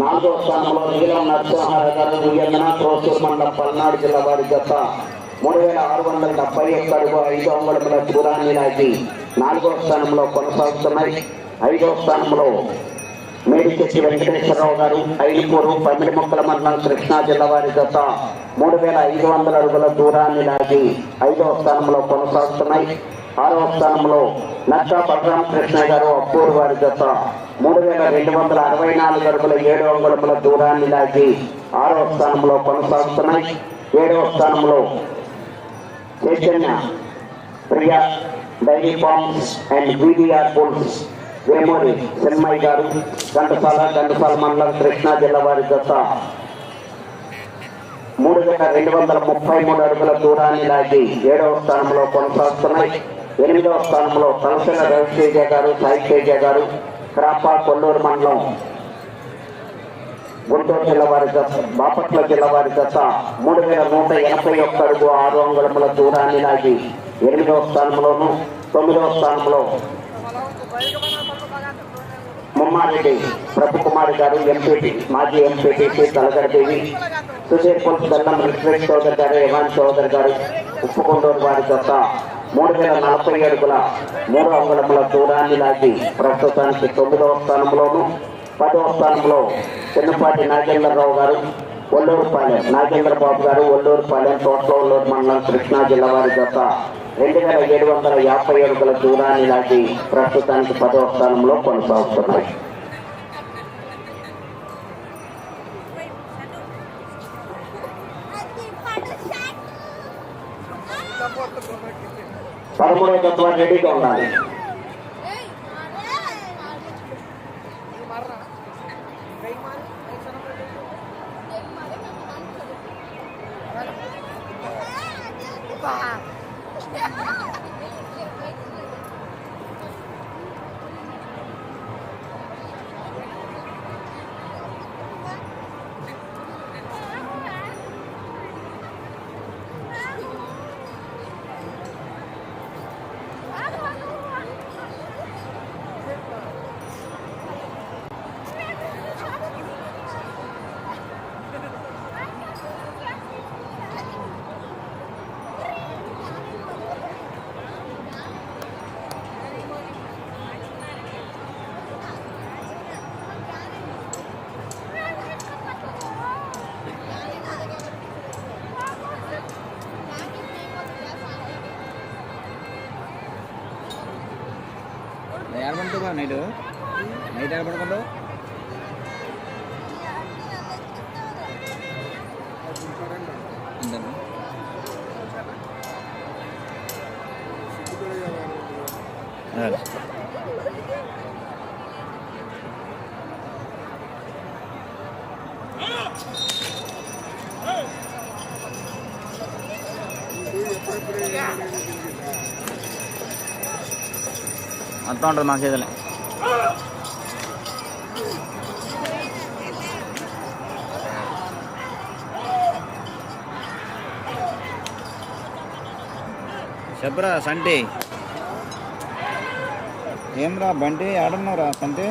నాలుగో స్థానంలో నీలం నరసింహారావు గారు ఉయ్యందన మండలం పల్నాడు జిల్లా వారి జత. మూడు వేల ఆరు వందల డెబ్బై ఒక్క అడుగు ఐదు అంగుళముల దూరాన్ని నాటి నాలుగో స్థానంలో కొనసాగుతున్నాయి ఐదో స్థానంలో మేడిచెట్టి వెంకటేశ్వరరావు గారు ఐదుపూరు పమిడి మొక్కల మండలం కృష్ణా జిల్లా వారి జత. మూడు వేల ఐదు వందల అడుగుల దూరాన్ని నాటి ఐదవ స్థానంలో కొనసాగుతున్నాయి. ఆరవ స్థానంలో నక్కా బలరామ కృష్ణ గారు అప్పూరు వారి జత మూడు వేల రెండు వందల అరవై నాలుగు అడుగుల ఏడు అంగుళముల దూరాన్ని లాగి ఆరవ స్థానంలో కొనసాగుతున్నాయి ఏడవ స్థానంలో Chaitanya Priya dairy farms and BDR bulls Vemuri Chenmayya గారు ఘంటసాల ఘంటసాల మండలం కృష్ణా జిల్లా వారి జత మూడు వేల రెండు వందల ముప్పై మూడు అడుగుల దూరాన్ని లాగి ఏడవ స్థానంలో కొనసాగుతున్నాయి ఎనిమిదవ స్థానంలో తలసిన రవితేజ గారు సాయి తేజ గారు క్రాపా కొల్లూరు మండలం గుంటూరు జిల్లా వారి బాపట్ల జిల్లా వారి మూడు వేల నూట ఎనభై ఒక్క అడుగు ఆరు అంగుళముల దూరాన్ని లాగి ఎనిమిదవ స్థానంలోను తొమ్మిదవ స్థానంలో ముమ్మారెడ్డి ప్రభు కుమార్ గారు ఎంపీటీ మాజీ ఎంపీటీసీ తలగడదేవి సుధీర్ పుల్ బెల్లం రిక్వెస్ట్ చౌదరి గారు ఇవాన్ చౌదరి గారు ఉప్పుకొండూరు వారి దశ మూడు వేల నలభై అడుగుల మూడు అంగుళముల దూరాన్ని లాగి ప్రస్తుతానికి తొమ్మిదవ స్థానంలోను పదవ స్థానంలో చిన్నపాటి నాగేంద్రరావు గారు ఒల్లూరుపాలెం నాగేంద్రబాబు గారు ఒల్లూరుపాలెం తోటలో ఒల్లూరు మండలం కృష్ణా జిల్లా వారి జత రెండు వేల ఏడు వందల యాభై అడుగుల దూరాన్ని లాగి ప్రస్తుతానికి పదవ స్థానంలో కొనసాగుతున్నాయి. పదమూడవ తత్వ రెడీగా ఉండాలి. ఎక్కడ నైట్? నైట్ ఎక్కడ పడుకుంటావు? అంతా ఉంటుంది మా చేతులే. చెప్పరా సంటి? ఏమ్రా బంటి? ఆడున్నావురా సంటి?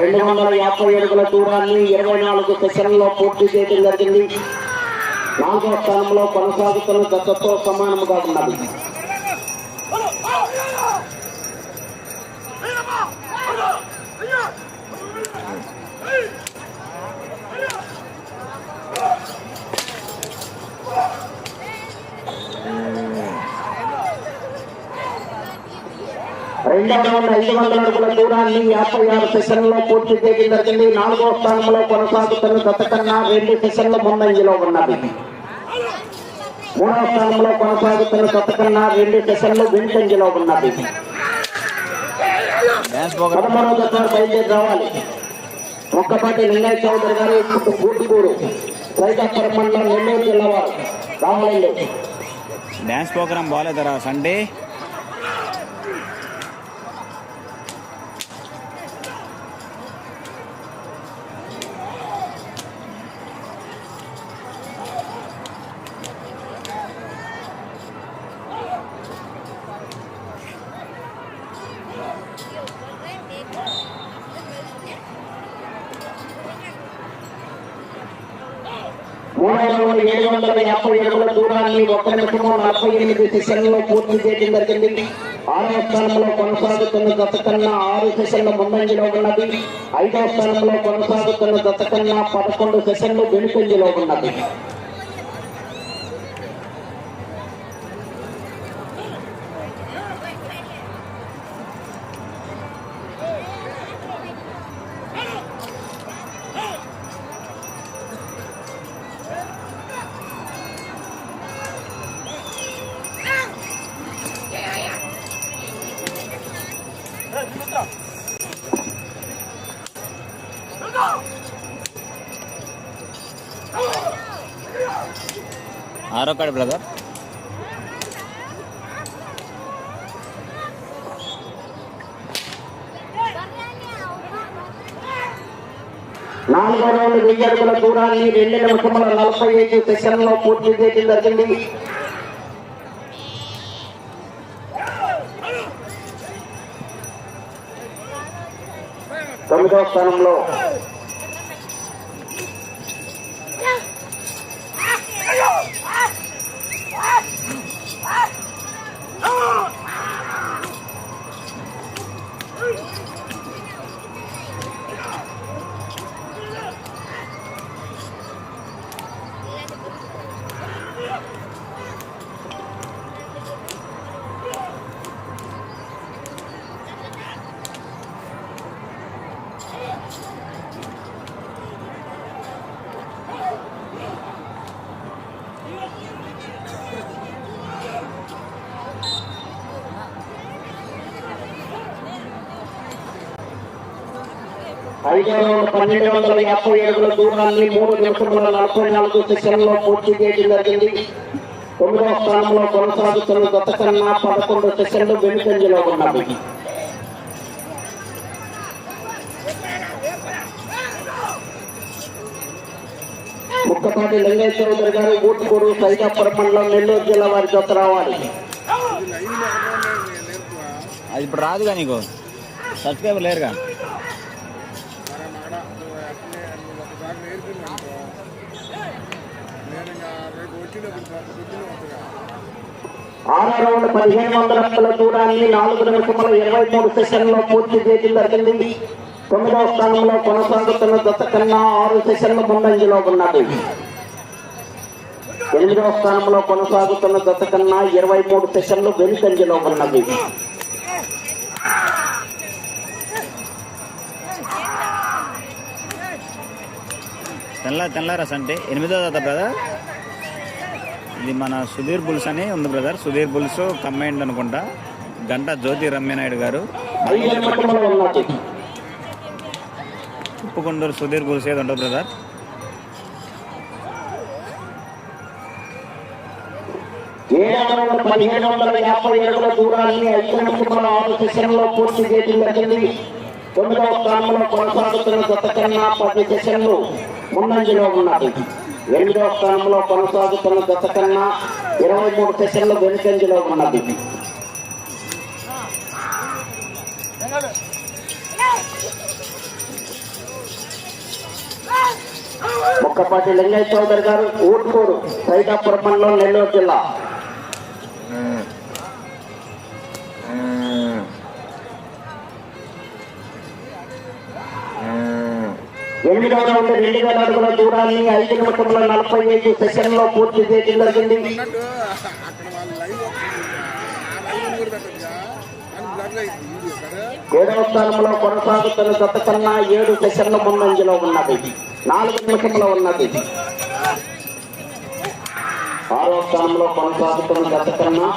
రెండు వందల యాభై అడుగుల దూరాన్ని ఇరవై నాలుగు సెషన్లో పూర్తి చేయడం జరిగింది. నాలుగో స్థానంలో కొనసాగుతున్న జతతో సమానముగా ఉన్నది రెండవ ఐదు వందల అడుగుల దూరాన్ని యాభై ఆరు సెషన్లో పూర్తి చేయడం జరిగింది నాలుగో స్థానంలో కొనసాగుతున్న గత కన్నా రెండు సెషన్ల ముందంజలో ఉన్నది మూడవ స్థానంలో కొనసాగుతున్న గత కన్నా రెండు సెషన్లు వెనుకంజలో ఉన్నది పదమూడవ జత బయలుదేరి రావాలి. ఒక్కపాటి నిన్నయ్య చౌదరి గారు ఇప్పుడు పూటుకూరు మండలం నెల్లూరు జిల్లా వారు. రావాలండి. డ్యాన్స్ ప్రోగ్రామ్ బాగాలేదరా సండే. వందల యాభై అడుగుల దూరాన్ని ఒక నిమిషము నలభై ఎనిమిది సెషన్లో పూర్తి చేయడం జరిగింది. ఆరవ స్థానంలో కొనసాగుతున్న దశ కన్నా ఆరు సెషన్లు ముందంజలో ఉన్నది. ఐదవ స్థానంలో కొనసాగుతున్న దశ కన్నా పదకొండు సెషన్లు వెనుకంజలో ఉన్నది. ఆరో కాడ బ్రదర్. నాలుగో రౌండ్ వెయ్యి అడుగుల దూరాన్ని రెండు నిమిషముల నలభై ఐదు సెషన్లో పూర్తి చేయడం జరిగింది. తొమ్మిదవ స్థానంలో ఐదో పన్నెండు వందల యాభై ఏడుగుల దూరాన్ని మూడు నిమిషముల నలభై నాలుగు సెషన్లో పూర్తి చేయడం జరిగింది. తొమ్మిదవ స్థానంలో కొనసాగుతున్న గత కన్నా పదకొండు సెషన్లు వెనుకంజలో ఉన్నాయి ముక్కపాటి లింగయ్య చౌదరి గారు ఊటుకూరు సైదాపురం మండలం నెల్లూరు జిల్లా వారి జత రావాలి. అది ఇప్పుడు రాదుగా నీకు. సబ్స్క్రైబర్ లేరుగా. ఆరో రౌండ్ పదిహేను వందల అడుగుల దూరాన్ని నాలుగు నిమిషముల ఇరవై మూడు సెషన్లో పూర్తి చేయడం జరిగింది. తొమ్మిదవ స్థానంలో కొనసాగుతున్న దత్త కన్నా ఆరు సెషన్ల ముందంజలో ఉన్నది. ఎనిమిదవ స్థానంలో కొనసాగుతున్న దత్త కన్నా ఇరవై మూడు సెషన్లు వెనుకంజలో ఉన్నది. తెల్ల తెల్లారా అంటే ఎనిమిదో దాత కదా ఇది మన సుధీర్ బుల్స్ అని ఉంది బ్రదర్. సుధీర్ బుల్స్ కమ్మైండ్ అనుకుంటా. గంట జ్యోతి రమ్యనాయుడు గారు. ఉప్పుకొండూరు సుధీర్ బుల్స్ ఏది ఉంటుంది బ్రదర్? పదిహేడు వందల యాభై దూరాన్ని ఐదు నిమిషముల ఆరు సెషన్లో పూర్తి చేయడం జరిగింది తొమ్మిదవ స్థానంలో కొనసాగుతున్న గత కన్నా పది సెషన్లు ముందంజలో ఉన్నది ఎనిమిదవ స్థానంలో కొనసాగుతున్న గత కన్నా ఇరవై మూడు సెకండ్లు వెనుకంజలో ఉన్నది. ముక్కపాటి లింగయ్య చౌదరి గారు ఊట్కూరు సైదాపురం మండలం నెల్లూరు జిల్లా. ఎనిమిదవ రౌండ్ రెండు వేల అడుగుల దూరాన్ని ఐదు నిమిషముల నలభై ఐదు సెషన్లో పూర్తి చేయడం జరిగింది. ఏడవ స్థానంలో కొనసాగుతున్న గత కన్నా ఏడు సెషన్ల ముందంజలో ఉన్నది. నాలుగు నిమిషంలో ఉన్నది. ఆరో స్థానంలో కొనసాగుతున్న గత కన్నా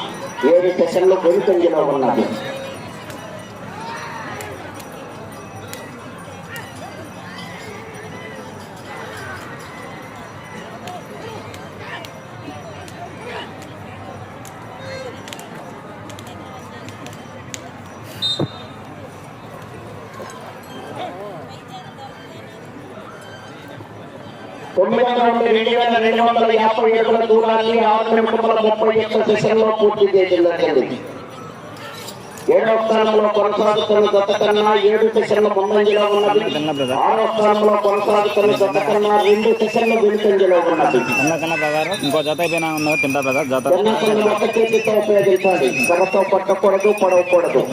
ఏడు సెషన్లు వెనుకంజలో ఉన్నది. తొమ్మిది నుండి రెండు వేల రెండు వందల యాభై ఏడుల దూరాన్ని ఆరు నిమిషముల ముప్పై ఒక్క సెషన్లో పూర్తి చేయడం ఏడవ స్థానంలో కొనసాగుతున్న గత కన్నా ఏడు సెషన్ల ముందంజలో ఉన్నది ఆరో స్థానంలో కొనసాగుతున్న గత కన్నా రెండు సెషన్ల వెనుకంజలో ఉన్నది ఇంకో జత అయిపోయినా ఉన్నావు తింటా బ్రదర్ జత ఒక చేతితో ఉపయోగించాలి పట్టకూడదు పడవకూడదు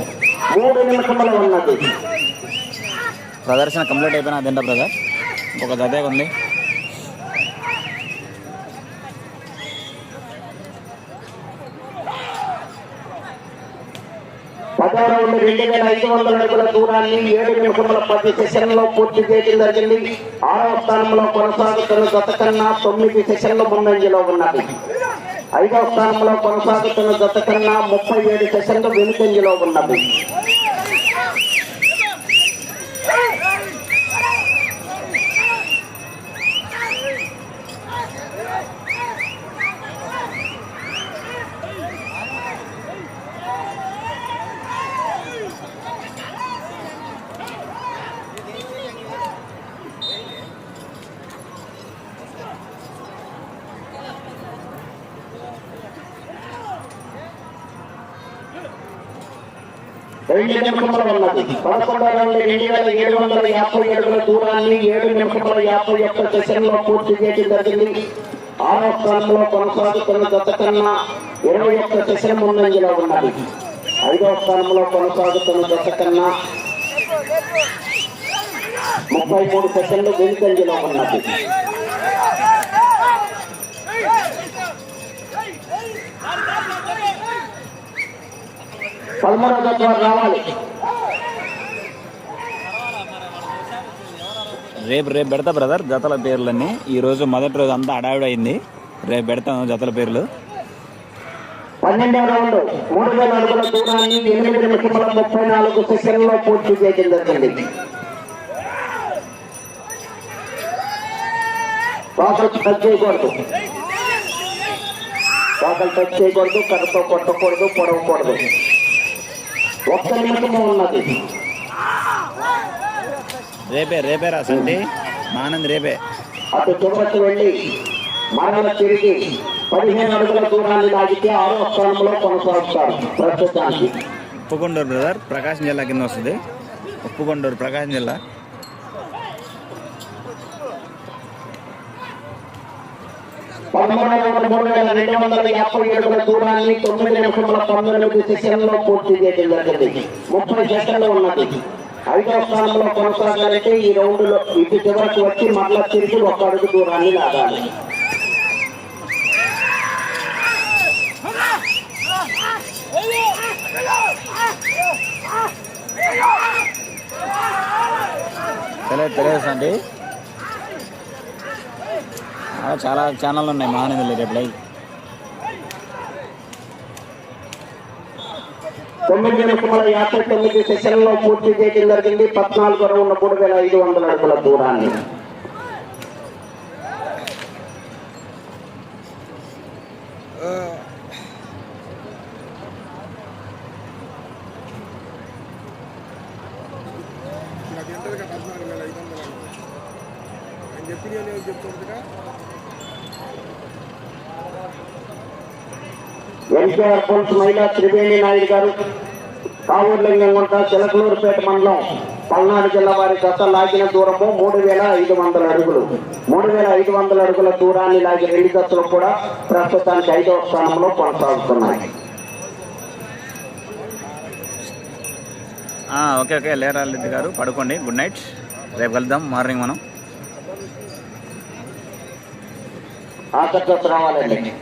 మూడు నిమిషములు ఉన్నది ప్రదర్శన కంప్లీట్ అయిపోయినా తింటా బ్రదర్ ఇంకొక జతే ఉంది పదో రౌండ్ రెండు వేల ఐదు వందల అడుగుల దూరాన్ని ఏడు నిమిషముల పది సెషన్లో పూర్తి చేయడం జరిగింది. ఆరవ స్థానంలో కొనసాగుతున్న గత కన్నా తొమ్మిది సెషన్లు ముందంజలో ఉన్నది. ఐదవ స్థానంలో కొనసాగుతున్న గత కన్నా ముప్పై ఏడు సెషన్లు వెనుకంజలో ఉన్నది. రెండు నిమిషముల ఉన్నది పదకొండు రెండు రెండు వేల ఏడు వందల యాభై ఏడుల దూరాన్ని ఏడు నిమిషముల యాభై ఒక్క సెషన్లో పూర్తి చేయడం జరిగింది. ఆరో స్థానంలో కొనసాగుతున్న గత కన్నా ఇరవై ఒక్క సెషన్ ముందంజలో ఉన్నది. ఐదవ స్థానంలో కొనసాగుతున్న గత కన్నా ముప్పై మూడు సెషన్లు వెనుకంజలో ఉన్నది. పదమూడవ తత్వం రావాలి. రేపు రేపు పెడతా బ్రదర్ జతల పేర్లన్నీ. ఈ రోజు మొదటి రోజు అంతా అడావిడ అయింది రేపు పెడతాను జతల పేర్లు. పన్నెండవ రౌండ్ మూడు వేల అడుగుల దూరాన్ని ఎనిమిది నిమిషముల ముప్పై నాలుగు సెకండ్లో పూర్తి చేయడం జరిగింది. వాకలు టచ్ చేయకూడదు. వాకలు టచ్ చేయకూడదు కర్రతో కొట్టకూడదు పొడవకూడదు. ఒక్క నిమిషము ఉన్నది. రేపే రేపే రా సంటి మానంది రేపే అటు చివరకు వెళ్ళి మరల తిరిగి పదిహేను అడుగుల దూరాన్ని లాగితే ఆరో స్థానంలో కొనసాగుతారు ప్రస్తుతానికి. ఉప్పుకొండూరు బ్రదర్ ప్రకాశం జిల్లా కింద వస్తుంది. ఉప్పుకొండూరు ప్రకాశం జిల్లా. పదమూడు మూడు వేల రెండు వందల యాభై ఏడు దూరాన్ని తొమ్మిది నిమిషముల పంతొమ్మిది సెషన్లో పూర్తి చేయడం జరిగింది ముప్పై సెషన్లు ఉన్నది ఐదవ స్థానంలో కొనసాగాలంటే ఈ రౌండ్లో ఇటు చివరకు వచ్చి మరలా తిరిగి ఒక అడుగు దూరాన్ని లాగాలి తెలియదు తెలియదు అండి చాలా ఛానళ్ళు ఉన్నాయి మానంది రేపు తొమ్మిది నిమిషముల యాభై తొమ్మిది సెషన్లో పూర్తి చేయడం జరిగింది. పద్నాలుగు రౌండ్ మూడు వేల ఐదు వందల అడుగుల దూరాన్ని నాకు ఎంత పద్నాలుగు వేల ఐదు వందలు ఆయన చెప్పిన చెప్తుందిగా ఎన్టీఆర్ పోల్స్ మహిళా త్రివేణి నాయుడు గారు కావూర్లింగంగుంట చిలకలూరుపేట మండలం పల్నాడు జిల్లా వారి గత లాగిన దూరము మూడు వేల ఐదు వందల అడుగులు. మూడు వేల ఐదు వందల అడుగుల దూరాన్ని లాగి రెండు జతలు కూడా ప్రస్తుతానికి ఐదవ స్థానంలో కొనసాగుతున్నాయి. ఓకే ఓకే లేరారెడ్డి గారు పడుకోండి. గుడ్ నైట్ రేపు కలుద్దాం. మార్నింగ్ మనం. ఆకర్షత రావాలండి.